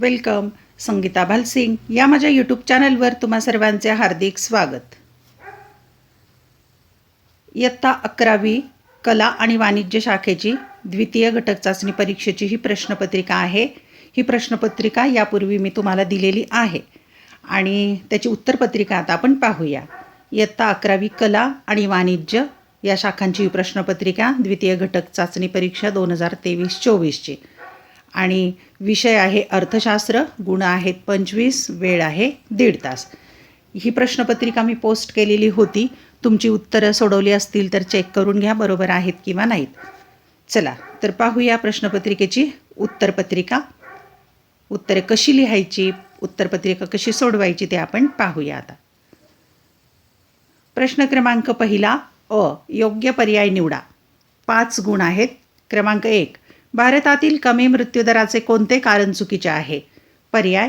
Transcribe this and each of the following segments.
Welcome Sangeeta Bhalsingh. या माझ्या YouTube चॅनलवर तुम्हा सर्वांचे हार्दिक स्वागत. इयत्ता अकरावी कला आणि वाणिज्य शाखेची द्वितीय घटक चाचणी परीक्षेची ही प्रश्नपत्रिका आहे. ही प्रश्नपत्रिका यापूर्वी मी तुम्हाला दिलेली आहे. आणि त्याची उत्तरपत्रिका आता आपण पाहूया. इयत्ता अकरावी कला आणि वाणिज्य या शाखांची ही प्रश्नपत्रिका द्वितीय घटक चाचणी परीक्षा दोन हजार तेवीस चोवीसची. आणि विषय आहे अर्थशास्त्र गुण आहेत पंचवीस वेळ आहे दीड तास. ही प्रश्नपत्रिका मी पोस्ट केलेली होती. तुमची उत्तरं सोडवली असतील तर चेक करून घ्या बरोबर आहेत किंवा नाहीत. चला तर पाहूया प्रश्नपत्रिकेची उत्तरपत्रिका. उत्तरे कशी लिहायची उत्तरपत्रिका कशी सोडवायची ते आपण पाहूया आता. प्रश्न क्रमांक पहिला अ योग्य पर्याय निवडा. पाच गुण आहेत. क्रमांक एक भारतातील कमी मृत्यूदराचे कोणते कारण चुकीचे आहे? पर्याय?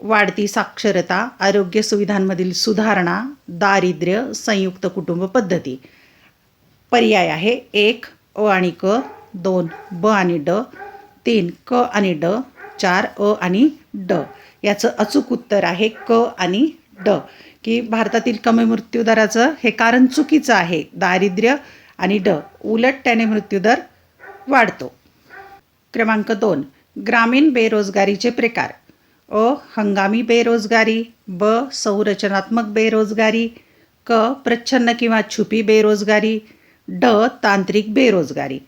वाढती साक्षरता आरोग्य सुविधांमधील सुधारणा दारिद्र्य संयुक्त कुटुंब पद्धती. पर्याय आहे एक अ आणि क दोन ब आणि ड तीन क आणि ड चार अ आणि ड. याचं अचूक उत्तर आहे क आणि ड की भारतातील कमी मृत्यूदराचं हे कारण चुकीचं आहे. दारिद्र्य आणि ड. उलट त्याने मृत्यूदर वाढतो. क्रमांक दोन ग्रामीण बेरोजगारीचे प्रकार. अ हंगामी बेरोजगारी ब संरचनात्मक बेरोजगारी क प्रच्छन्न किंवा छुपी बेरोजगारी ड तांत्रिक बेरोजगारी.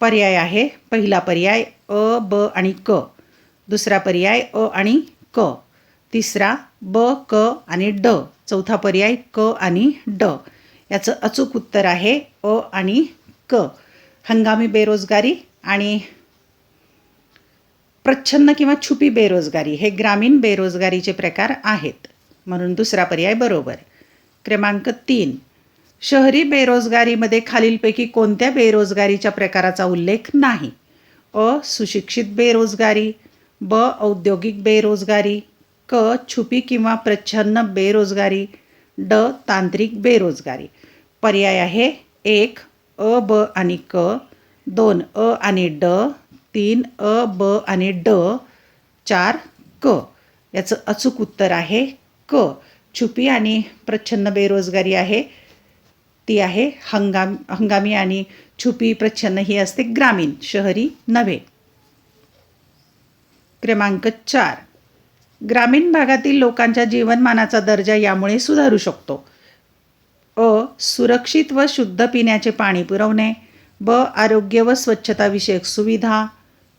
पर्याय आहे पहिला पर्याय अ ब आणि क. दुसरा पर्याय अ आणि क. तिसरा ब क आणि ड. चौथा पर्याय क आणि ड. याचं अचूक उत्तर आहे अ आणि क. हंगामी बेरोजगारी आणि प्रच्छन्न किंवा छुपी बेरोजगारी हे ग्रामीण बेरोजगारीचे प्रकार आहेत. म्हणून दुसरा पर्याय बरोबर. क्रमांक तीन. शहरी बेरोजगारीमध्ये खालीलपैकी कोणत्या बेरोजगारीच्या प्रकाराचा उल्लेख नाही? अ. सुशिक्षित बेरोजगारी ब. औद्योगिक बेरोजगारी क. छुपी किंवा प्रच्छन्न बेरोजगारी ड. तांत्रिक बेरोजगारी. पर्याय आहे एक अ ब आणि क. दोन अ आणि ड. तीन अ ब आणि ड चार क. याचं अचूक उत्तर आहे क. छुपी आणि प्रच्छन्न बेरोजगारी आहे. ती आहे हंगाम हंगामी आणि छुपी प्रच्छन्न ही असते ग्रामीण शहरी नव्हे. क्रमांक चार. ग्रामीण भागातील लोकांच्या जीवनमानाचा दर्जा यामुळे सुधारू शकतो. अ सुरक्षित व शुद्ध पिण्याचे पाणी पुरवणे. ब आरोग्य व स्वच्छताविषयक सुविधा.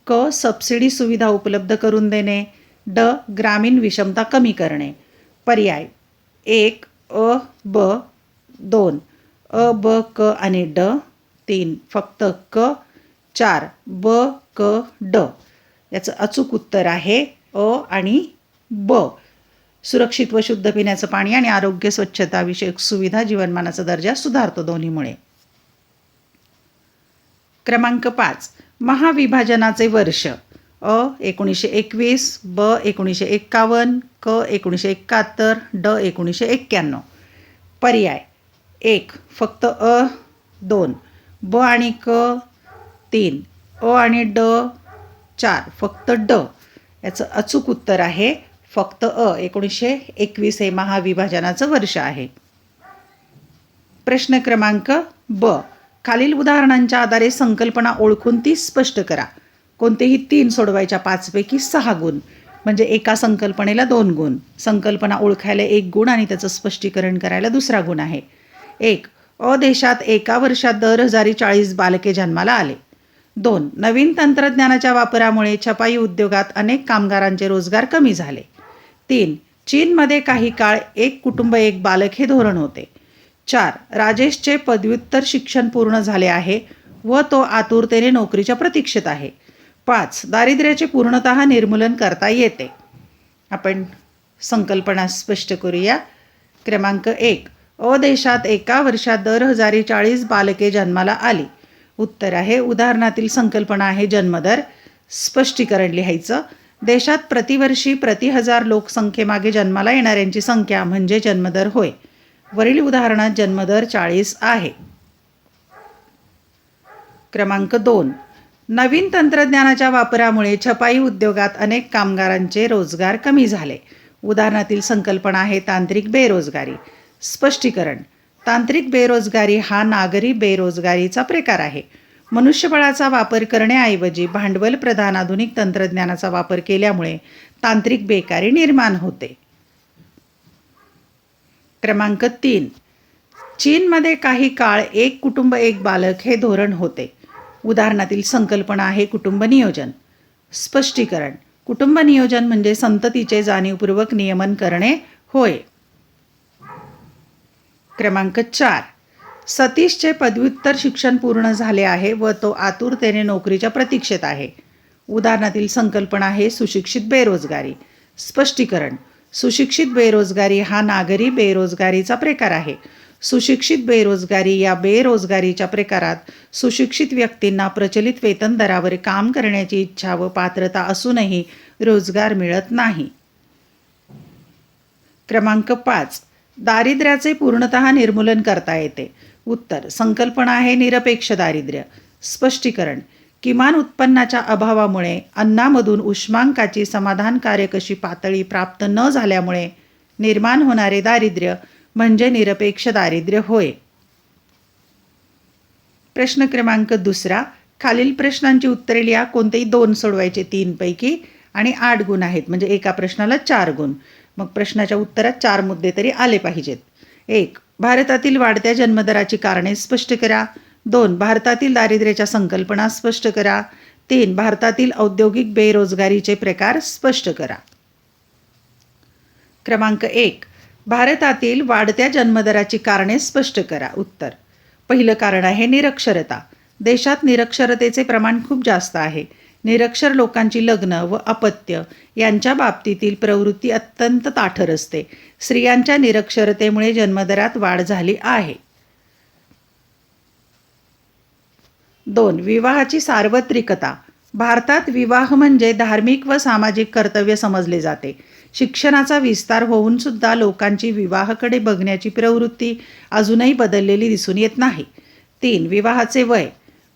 क सबसिडी सुविधा उपलब्ध करून देणे ड ग्रामीण विषमता कमी करणे. पर्याय. एक अ ब दोन. अ ब क आणि ड तीन. फक्त क चार. ब क ड. याचं अचूक उत्तर आहे अ आणि ब. सुरक्षित व शुद्ध पिण्याचं पाणी आणि आरोग्य स्वच्छताविषयक सुविधा जीवनमानाचा दर्जा सुधारतो दोन्हीमुळे. क्रमांक पाच. महाविभाजनाचे वर्ष. अ एकोणीसशे एकवीस ब एकोणीसशे एक्कावन्न क एकोणीसशे एकाहत्तर ड एकोणीसशे एक्क्याण्णव. पर्याय. एक फक्त अ. दोन. ब आणि क. तीन. अ आणि ड. चार. फक्त ड. याचं अचूक उत्तर आहे फक्त अ. एकोणीसशे एकवीस हे महाविभाजनाचं वर्ष आहे. प्रश्न क्रमांक ब. खालील उदाहरणांच्या आधारे संकल्पना ओळखून ती स्पष्ट करा. कोणतेही तीन सोडवायच्या पाचपैकी सहा गुण म्हणजे एका संकल्पनेला दोन गुण. संकल्पना ओळखायला एक गुण आणि त्याचं स्पष्टीकरण करायला दुसरा गुण आहे. एक अ देशात एका वर्षात दर हजारी चाळीस बालके जन्माला आले. दोन नवीन तंत्रज्ञानाच्या वापरामुळे छपाई उद्योगात अनेक कामगारांचे रोजगार कमी झाले. तीन चीनमध्ये काही काळ एक कुटुंब एक बालक हे धोरण होते. चार राजेशचे पदव्युत्तर शिक्षण पूर्ण झाले आहे व तो आतुरतेने नोकरीच्या प्रतीक्षेत आहे. पाच दारिद्र्याचे पूर्णतः निर्मूलन करता येते. आपण संकल्पना स्पष्ट करूया. क्रमांक एक अ देशात एका वर्षात दर हजारी चाळीस बालके जन्माला आली. उत्तर आहे उदाहरणातील संकल्पना आहे जन्मदर. स्पष्टीकरण लिहायचं देशात प्रतिवर्षी प्रति हजार लोकसंख्येमागे जन्माला येणाऱ्यांची संख्या म्हणजे जन्मदर होय. वरील उदाहरणात जन्मदर चाळीस आहे. क्रमांक दोन. नवीन तंत्रज्ञानाच्या वापरामुळे छपाई उद्योगात अनेक कामगारांचे रोजगार कमी झाले. उदाहरणातील संकल्पना आहे तांत्रिक बेरोजगारी. स्पष्टीकरण. तांत्रिक बेरोजगारी हा नागरी बेरोजगारीचा प्रकार आहे. मनुष्यबळाचा वापर करण्याऐवजी भांडवल प्रधान आधुनिक तंत्रज्ञानाचा वापर केल्यामुळे तांत्रिक बेकारी निर्माण होते. क्रमांक तीन. चीनमध्ये काही काळ एक कुटुंब एक बालक हे धोरण होते. उदाहरणातील संकल्पना आहे कुटुंब नियोजन. स्पष्टीकरण. कुटुंब नियोजन म्हणजे संततीचे जाणीवपूर्वक नियमन करणे होय. क्रमांक चार. सतीशचे पदव्युत्तर शिक्षण पूर्ण झाले आहे व तो आतुरतेने नोकरीच्या प्रतीक्षेत आहे. उदाहरणातील संकल्पना आहे सुशिक्षित बेरोजगारी. स्पष्टीकरण. सुशिक्षित बेरोजगारी हा नागरी बेरोजगारीचा प्रकार आहे. सुशिक्षित बेरोजगारी या बेरोजगारीच्या प्रकारात सुशिक्षित व्यक्तींना प्रचलित वेतन दरावर काम करण्याची इच्छा व पात्रता असूनही रोजगार मिळत नाही. क्रमांक पाच. दारिद्र्याचे पूर्णतः निर्मूलन करता येते. उत्तर. संकल्पना आहे निरपेक्ष दारिद्र्य. स्पष्टीकरण. किमान उत्पन्नाच्या अभावामुळे अन्नामधून उष्मांकाची समाधानकारक अशी पातळी प्राप्त न झाल्यामुळे निर्माण होणारे दारिद्र्य म्हणजे निरपेक्ष दारिद्र्य होय. प्रश्न क्रमांक दुसरा. खालील प्रश्नांची उत्तरे लिहा. कोणतेही दोन सोडवायचे तीनपैकी आणि आठ गुण आहेत. म्हणजे एका प्रश्नाला चार गुण. मग प्रश्नाच्या उत्तरात चार मुद्दे तरी आले पाहिजेत. एक भारतातील वाढत्या जन्मदराची कारणे स्पष्ट करा. दोन भारतातील दारिद्र्याच्या संकल्पना स्पष्ट करा. तीन भारतातील औद्योगिक बेरोजगारीचे प्रकार स्पष्ट करा. क्रमांक एक भारतातील वाढत्या जन्मदराची कारणे स्पष्ट करा. उत्तर पहिलं कारण आहे निरक्षरता. देशात निरक्षरतेचे प्रमाण खूप जास्त आहे. निरक्षर लोकांची लग्न व अपत्य यांच्या बाबतीतील प्रवृत्ती अत्यंत ताठर असते. स्त्रियांच्या निरक्षरतेमुळे जन्मदरात वाढ झाली आहे. दोन विवाहाची सार्वत्रिकता. भारतात विवाह म्हणजे धार्मिक व सामाजिक कर्तव्य समजले जाते. शिक्षणाचा विस्तार होऊन सुद्धा लोकांची विवाहाकडे बघण्याची प्रवृत्ती अजूनही बदललेली दिसून येत नाही. तीन विवाहाचे वय.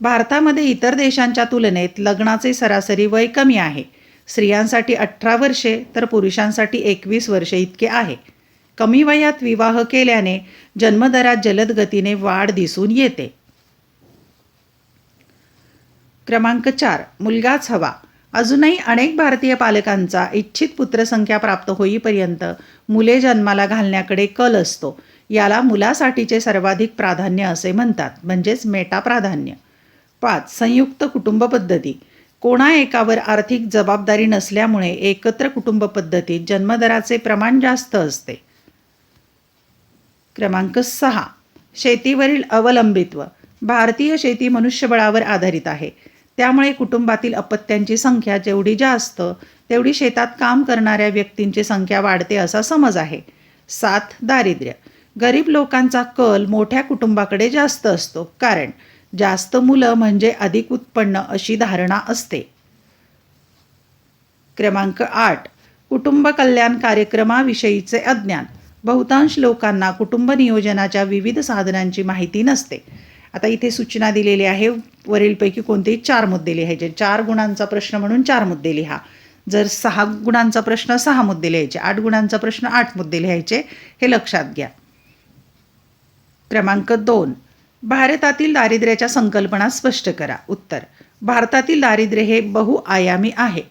भारतामध्ये इतर देशांच्या तुलनेत लग्नाचे सरासरी वय कमी आहे. स्त्रियांसाठी अठरा वर्षे तर पुरुषांसाठी एकवीस वर्षे इतके आहे. कमी वयात विवाह केल्याने जन्मदरात जलद गतीने वाढ दिसून येते. क्रमांक चार मुलगाच हवा. अजूनही अनेक भारतीय पालकांचा इच्छित पुत्रसंख्या प्राप्त होईपर्यंत मुले जन्माला घालण्याकडे कल असतो. याला मुलासाठीचे सर्वाधिक प्राधान्य असे म्हणतात म्हणजेच मेटा प्राधान्य. पाच संयुक्त कुटुंब पद्धती. कोणा एकावर आर्थिक जबाबदारी नसल्यामुळे एकत्र कुटुंब पद्धतीत जन्मदराचे प्रमाण जास्त असते. क्रमांक सहा शेतीवरील अवलंबित्व. भारतीय शेती मनुष्यबळावर आधारित आहे. त्यामुळे कुटुंबातील अपत्यांची संख्या जेवढी जास्त तेवढी शेतात काम करणाऱ्या व्यक्तींची संख्या वाढते असा समज आहे. सात दारिद्र्य. गरीब लोकांचा कल मोठ्या कुटुंबाकडे जास्त असतो. कारण जास्त मुलं म्हणजे अधिक उत्पन्न अशी धारणा असते. क्रमांक आठ. कुटुंब कल्याण कार्यक्रमाविषयीचे अज्ञान. बहुतांश लोकांना कुटुंब नियोजनाच्या विविध साधनांची माहिती नसते. आता इथे सूचना दिलेली आहे वरीलपैकी कोणतेही चार मुद्दे लिहायचे चार गुणांचा प्रश्न म्हणून चार मुद्दे लिहा जर सहा गुणांचा प्रश्न सहा मुद्दे लिहायचे आठ गुणांचा प्रश्न आठ मुद्दे लिहायचे हे लक्षात घ्या. क्रमांक दोन. भारतातील दारिद्र्याच्या संकल्पना स्पष्ट करा. उत्तर. भारतातील दारिद्र्य हे बहुआयामी आहे.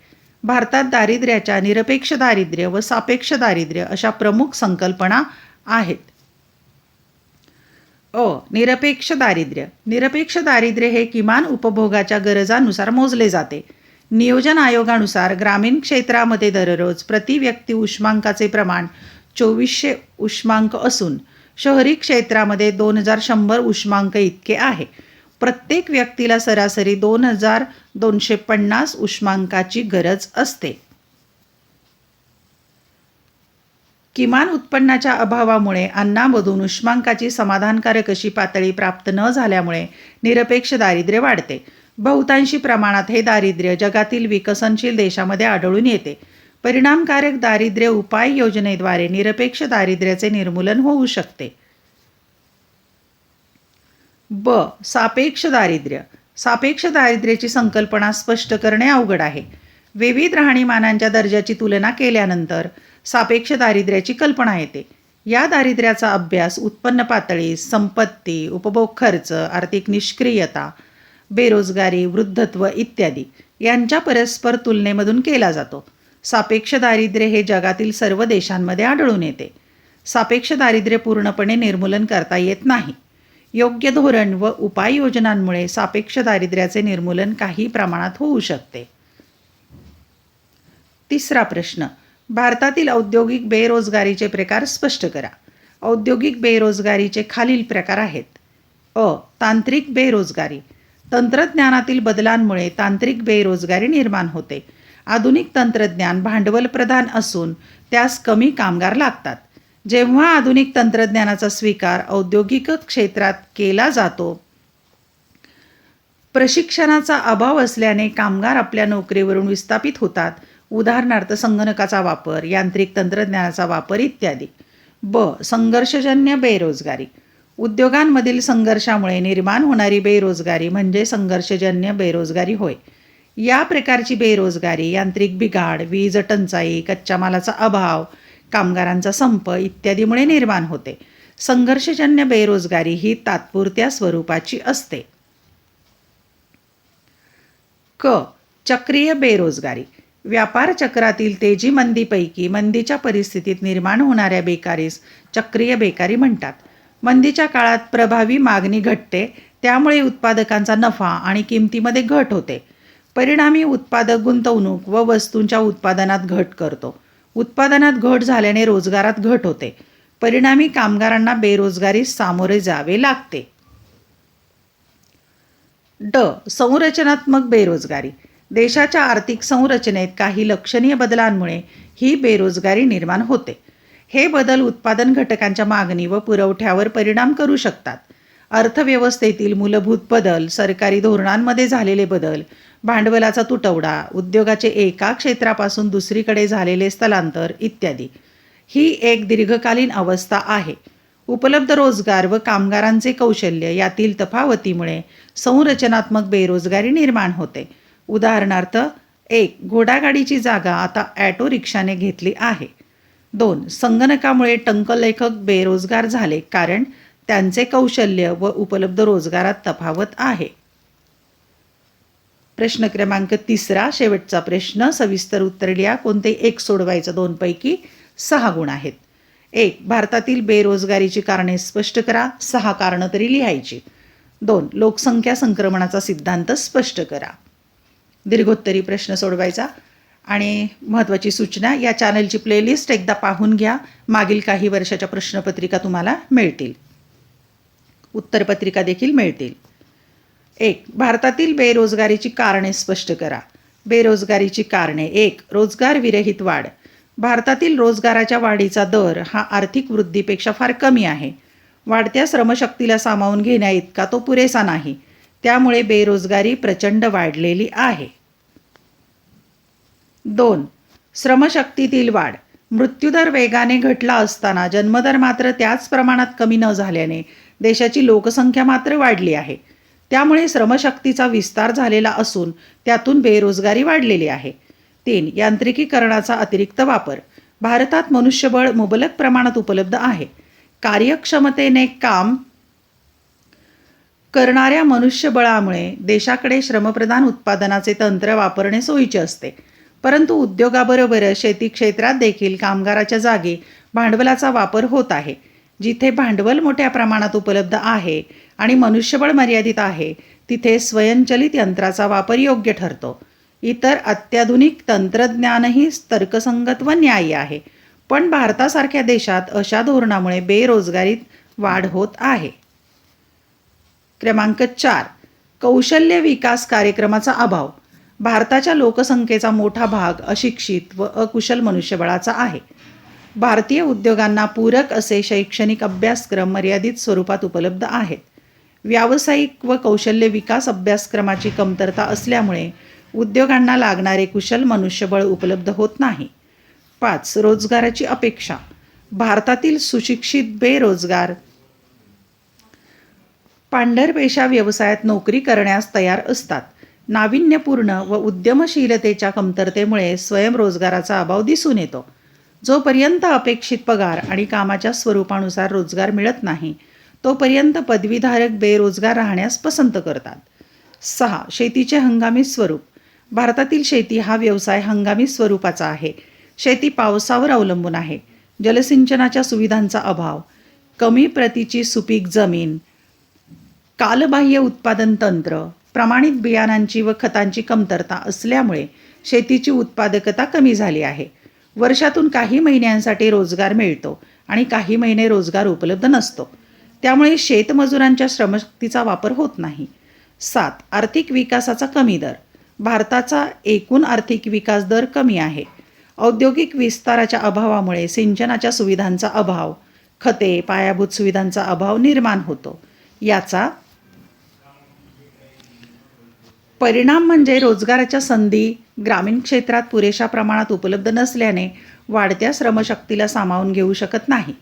भारतात दारिद्र्याच्या निरपेक्ष दारिद्र्य व सापेक्ष दारिद्र्य अशा प्रमुख संकल्पना आहेत. अ निरपेक्ष दारिद्र्य. निरपेक्ष दारिद्र्य हे किमान उपभोगाच्या गरजानुसार मोजले जाते. नियोजन आयोगानुसार ग्रामीण क्षेत्रामध्ये दररोज प्रति व्यक्ती उष्मांकाचे प्रमाण चोवीसशे उष्मांक असून शहरी क्षेत्रामध्ये दोन हजार शंभर उष्मांक इतके आहे. प्रत्येक व्यक्तीला सरासरी दोन हजार दोनशे पन्नास उष्मांकाची गरज असते. किमान उत्पन्नाच्या अभावामुळे अन्नामधून उष्मांकाची समाधानकारक अशी पातळी प्राप्त न झाल्यामुळे निरपेक्ष दारिद्र्य वाढते. बहुतांशी प्रमाणात हे दारिद्र्य जगातील विकसनशील देशामध्ये आढळून येते. परिणामकारक दारिद्र्य उपाय योजनेद्वारे निरपेक्ष दारिद्र्याचे निर्मूलन होऊ शकते. ब. सापेक्ष दारिद्र्य. सापेक्ष दारिद्र्याची संकल्पना स्पष्ट करणे अवघड आहे. विविध राहणीमानांच्या दर्जाची तुलना केल्यानंतर सापेक्ष दारिद्र्याची कल्पना येते. या दारिद्र्याचा अभ्यास उत्पन्न पातळी संपत्ती उपभोग खर्च आर्थिक निष्क्रियता बेरोजगारी वृद्धत्व इत्यादी यांच्या परस्पर तुलनेमधून केला जातो. सापेक्ष दारिद्र्य हे जगातील सर्व देशांमध्ये आढळून येते. सापेक्ष दारिद्र्य पूर्णपणे निर्मूलन करता येत नाही. योग्य धोरण व उपाययोजनांमुळे सापेक्ष दारिद्र्याचे निर्मूलन काही प्रमाणात होऊ शकते. तिसरा प्रश्न. भारतातील औद्योगिक बेरोजगारीचे प्रकार स्पष्ट करा. औद्योगिक बेरोजगारीचे खालील प्रकार आहेत. अ. तांत्रिक बेरोजगारी. तंत्रज्ञानातील बदलांमुळे तांत्रिक बेरोजगारी निर्माण होते. आधुनिक तंत्रज्ञान भांडवल प्रधान असून त्यास कमी कामगार लागतात. जेव्हा आधुनिक तंत्रज्ञानाचा स्वीकार औद्योगिक क्षेत्रात केला जातो प्रशिक्षणाचा अभाव असल्याने कामगार आपल्या नोकरीवरून विस्थापित होतात. उदाहरणार्थ संगणकाचा वापर यांत्रिक तंत्रज्ञानाचा वापर इत्यादी. ब. संघर्षजन्य बेरोजगारी. उद्योगांमधील संघर्षामुळे निर्माण होणारी बेरोजगारी म्हणजे संघर्षजन्य बेरोजगारी होय. या प्रकारची बेरोजगारी यांत्रिक बिघाड वीज टंचाई कच्च्या मालाचा अभाव कामगारांचा संप इत्यादीमुळे निर्माण होते. संघर्षजन्य बेरोजगारी ही तात्पुरत्या स्वरूपाची असते. क. चक्रीय बेरोजगारी. व्यापार चक्रातील तेजी मंदीपैकी मंदीच्या परिस्थितीत निर्माण होणाऱ्या बेकारीस चक्रीय बेकारी म्हणतात. मंदीच्या काळात प्रभावी मागणी घटते त्यामुळे उत्पादकांचा नफा आणि किमतीमध्ये घट होते. परिणामी उत्पादक गुंतवणूक व वस्तूंच्या उत्पादनात घट करतो. उत्पादनात घट झाल्याने रोजगारात घट होते. परिणामी कामगारांना बेरोजगारीस सामोरे जावे लागते. ड. संरचनात्मक बेरोजगारी. देशाच्या आर्थिक संरचनेत काही लक्षणीय बदलांमुळे ही बेरोजगारी निर्माण होते. हे बदल उत्पादन घटकांच्या मागणी व पुरवठ्यावर परिणाम करू शकतात. अर्थव्यवस्थेतील मूलभूत बदल सरकारी धोरणांमध्ये झालेले बदल भांडवलाचा तुटवडा उद्योगाचे एका क्षेत्रापासून दुसरीकडे झालेले स्थलांतर इत्यादी. ही एक दीर्घकालीन अवस्था आहे. उपलब्ध रोजगार व कामगारांचे कौशल्य यातील तफावतीमुळे संरचनात्मक बेरोजगारी निर्माण होते. उदाहरणार्थ एक घोडागाडीची जागा आता ॲटो रिक्षाने घेतली आहे. दोन संगणकामुळे टंकलेखक बेरोजगार झाले कारण त्यांचे कौशल्य व उपलब्ध रोजगारात तफावत आहे. प्रश्न क्रमांक तिसरा शेवटचा प्रश्न सविस्तर उत्तर लिहा. कोणते एक सोडवायचं दोनपैकी सहा गुण आहेत? एक भारतातील बेरोजगारीची कारणे स्पष्ट करा. सहा कारणं तरी लिहायची. दोन लोकसंख्या संक्रमणाचा सिद्धांत स्पष्ट करा. दीर्घोत्तरी प्रश्न सोडवायचा. आणि महत्त्वाची सूचना या चॅनलची प्लेलिस्ट एकदा पाहून घ्या. मागील काही वर्षाच्या प्रश्नपत्रिका तुम्हाला मिळतील. उत्तरपत्रिका देखील मिळतील. एक भारतातील बेरोजगारीची कारणे स्पष्ट करा. बेरोजगारीची कारणे एक रोजगार विरहित वाढ. भारतातील रोजगाराच्या वाढीचा दर हा आर्थिक वृद्धीपेक्षा फार कमी आहे. वाढत्या श्रमशक्तीला सामावून घेण्या इतका तो पुरेसा नाही. त्यामुळे बेरोजगारी प्रचंड वाढलेली आहे. दोन श्रमशक्तीतील वाढ. मृत्यूदर वेगाने घटला असताना जन्मदर मात्र त्याच प्रमाणात कमी न झाल्याने देशाची लोकसंख्या मात्र वाढली आहे. त्यामुळे श्रमशक्तीचा विस्तार झालेला असून त्यातून बेरोजगारी वाढलेली आहे. तीन यांत्रिकीकरणाचा अतिरिक्त वापर. भारतात मनुष्यबळ मुबलक प्रमाणात उपलब्ध आहे. कार्यक्षमतेने काम करणाऱ्या मनुष्यबळामुळे देशाकडे श्रमप्रधान उत्पादनाचे तंत्र वापरणे सोयीचे असते. परंतु उद्योगाबरोबरच शेती क्षेत्रात देखील कामगाराच्या जागी भांडवलाचा वापर होत आहे जिथे भांडवल मोठ्या प्रमाणात उपलब्ध आहे आणि मनुष्यबळ मर्यादित आहे तिथे स्वयंचलित यंत्राचा वापर योग्य ठरतो. इतर अत्याधुनिक तंत्रज्ञानही तर्कसंगत व न्यायी आहे पण भारतासारख्या देशात अशा धोरणामुळे बेरोजगारीत वाढ होत आहे. क्रमांक चार कौशल्य विकास कार्यक्रमाचा अभाव. भारताच्या लोकसंख्येचा मोठा भाग अशिक्षित व अकुशल मनुष्यबळाचा आहे. भारतीय उद्योगांना पूरक असे शैक्षणिक अभ्यासक्रम मर्यादित स्वरूपात उपलब्ध आहेत. व्यावसायिक व कौशल्य विकास अभ्यासक्रमाची कमतरता असल्यामुळे उद्योगांना लागणारे कुशल मनुष्यबळ उपलब्ध होत नाही. पाच रोजगाराची अपेक्षा. भारतातील सुशिक्षित बेरोजगार पांढरपेशा व्यवसायात नोकरी करण्यास तयार असतात. नाविन्यपूर्ण व उद्यमशीलतेच्या कमतरतेमुळे स्वयंरोजगाराचा अभाव दिसून येतो. जोपर्यंत अपेक्षित पगार आणि कामाच्या स्वरूपानुसार रोजगार मिळत नाही तोपर्यंत पदवीधारक बेरोजगार राहण्यास पसंत करतात. सहा. शेतीचे हंगामी स्वरूप. भारतातील शेती हा व्यवसाय हंगामी स्वरूपाचा आहे. शेती पावसावर अवलंबून आहे. जलसिंचनाच्या सुविधांचा अभाव. कमी प्रतीची सुपीक जमीन कालबाह्य उत्पादन तंत्र प्रमाणित बियाणांची व खतांची कमतरता असल्यामुळे शेतीची उत्पादकता कमी झाली आहे. वर्षातून काही महिन्यांसाठी रोजगार मिळतो आणि काही महिने रोजगार उपलब्ध नसतो. त्यामुळे शेतमजुरांच्या श्रमशक्तीचा वापर होत नाही. सात आर्थिक विकासाचा कमी दर. भारताचा एकूण आर्थिक विकास दर कमी आहे. औद्योगिक विस्ताराच्या अभावामुळे सिंचनाच्या सुविधांचा अभाव खते पायाभूत सुविधांचा अभाव निर्माण होतो. याचा परिणाम म्हणजे रोजगाराच्या संधी ग्रामीण क्षेत्रात पुरेशा प्रमाणात उपलब्ध नसल्याने वाढत्या श्रमशक्तीला सामावून घेऊ शकत नाही.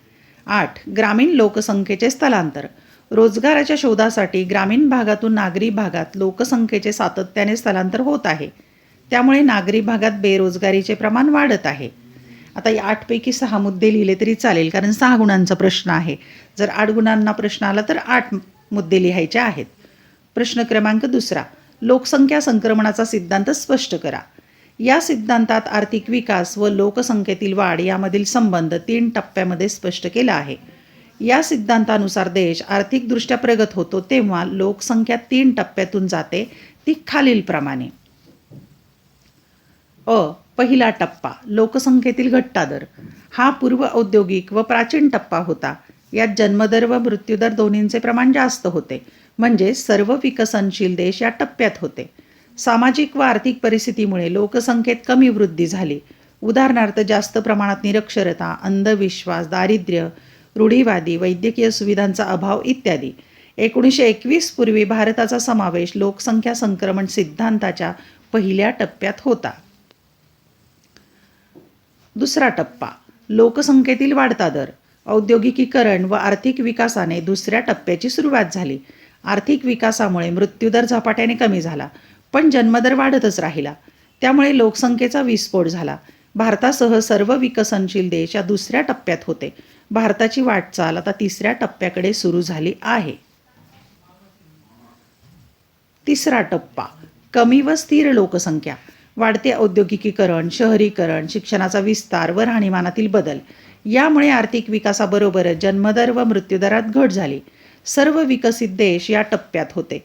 आठ ग्रामीण लोकसंख्येचे स्थलांतर. रोजगाराच्या शोधासाठी ग्रामीण भागातून नागरी भागात लोकसंख्येचे सातत्याने स्थलांतर होत आहे. त्यामुळे नागरी भागात बेरोजगारीचे प्रमाण वाढत आहे. आता या आठपैकी सहा मुद्दे लिहिले तरी चालेल कारण सहा गुणांचा प्रश्न आहे. जर आठ गुणांना प्रश्न आला तर आठ मुद्दे लिहायचे आहेत. प्रश्न क्रमांक दुसरा. लोकसंख्या संक्रमणाचा सिद्धांत स्पष्ट करा. या सिद्धांतात आर्थिक विकास व लोकसंख्येतील वाढ यामधील संबंध तीन टप्प्यामध्ये स्पष्ट केला आहे. या सिद्धांतानुसार देश आर्थिकदृष्ट्या प्रगत होतो तेव्हा लोकसंख्या तीन टप्प्यातून जाते ती खालीलप्रमाणे. अ. पहिला टप्पा लोकसंख्येतील घट्टा दर हा पूर्व औद्योगिक व प्राचीन टप्पा होता. यात जन्मदर व मृत्यूदर दोन्हींचे प्रमाण जास्त होते. म्हणजे सर्व विकसनशील देश या टप्प्यात होते. सामाजिक व आर्थिक परिस्थितीमुळे लोकसंख्येत कमी वृद्धी झाली. उदाहरणार्थ जास्त प्रमाणात निरक्षरता अंधविश्वास दारिद्र्य रूढीवादी वैद्यकीय सुविधांचा अभाव इत्यादी. एकोणीसशे एकवीस पूर्वी भारताचा समावेश लोकसंख्या संक्रमण सिद्धांताच्या पहिल्या टप्प्यात होता. दुसरा टप्पा लोकसंख्येतील वाढता दर. औद्योगिकीकरण व आर्थिक विकासाने दुसऱ्या टप्प्याची सुरुवात झाली. आर्थिक विकासामुळे मृत्यूदर झपाट्याने कमी झाला पण जन्मदर वाढतच राहिला. त्यामुळे लोकसंख्येचा विस्फोट झाला. भारतासह सर्व विकसनशील देश या दुसऱ्या टप्प्यात होते. भारताची वाटचाल आता तिसऱ्या टप्प्याकडे सुरू झाली आहे. तिसरा टप्पा कमी व स्थिर लोकसंख्या. वाढते औद्योगिकीकरण शहरीकरण शिक्षणाचा विस्तार व राहणीमानातील बदल. यामुळे आर्थिक विकासाबरोबरच जन्मदर व मृत्यूदरात घट झाली. सर्व विकसित देश या टप्प्यात होते.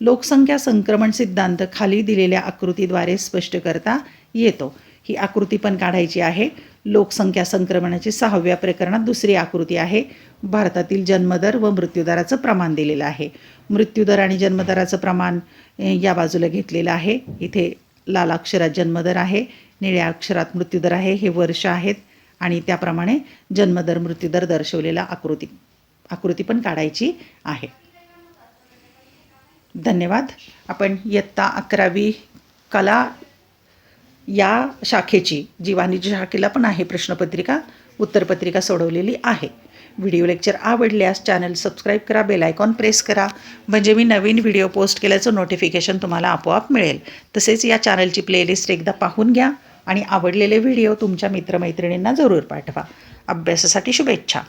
लोकसंख्या संक्रमण सिद्धांत खाली दिलेल्या आकृतीद्वारे स्पष्ट करता येतो. ही आकृती पण काढायची आहे. लोकसंख्या संक्रमणाची सहाव्या प्रकरणात दुसरी आकृती आहे. भारतातील जन्मदर व मृत्यूदराचं प्रमाण दिलेलं आहे. मृत्यूदर आणि जन्मदराचं प्रमाण या बाजूला घेतलेलं आहे. इथे लाल अक्षरात जन्मदर आहे निळ्या अक्षरात मृत्यूदर आहे हे वर्ष आहेत आणि त्याप्रमाणे जन्मदर मृत्यूदर दर्शवलेला आकृती. आकृती पण काढायची आहे. धन्यवाद. आपण इयत्ता अकरावी कला या शाखेची जी वाणिज्य शाखेला पण आहे प्रश्नपत्रिका उत्तरपत्रिका सोडवलेली आहे. व्हिडिओ लेक्चर आवडल्यास चॅनल सबस्क्राईब करा बेल आयकॉन प्रेस करा. म्हणजे मी नवीन व्हिडिओ पोस्ट केल्याचं नोटिफिकेशन तुम्हाला आपोआप मिळेल. तसेच या चॅनलची प्लेलिस्ट एकदा पाहून घ्या आणि आवडलेले व्हिडिओ तुमच्या मित्रमैत्रिणींना जरूर पाठवा. अभ्यासासाठी शुभेच्छा.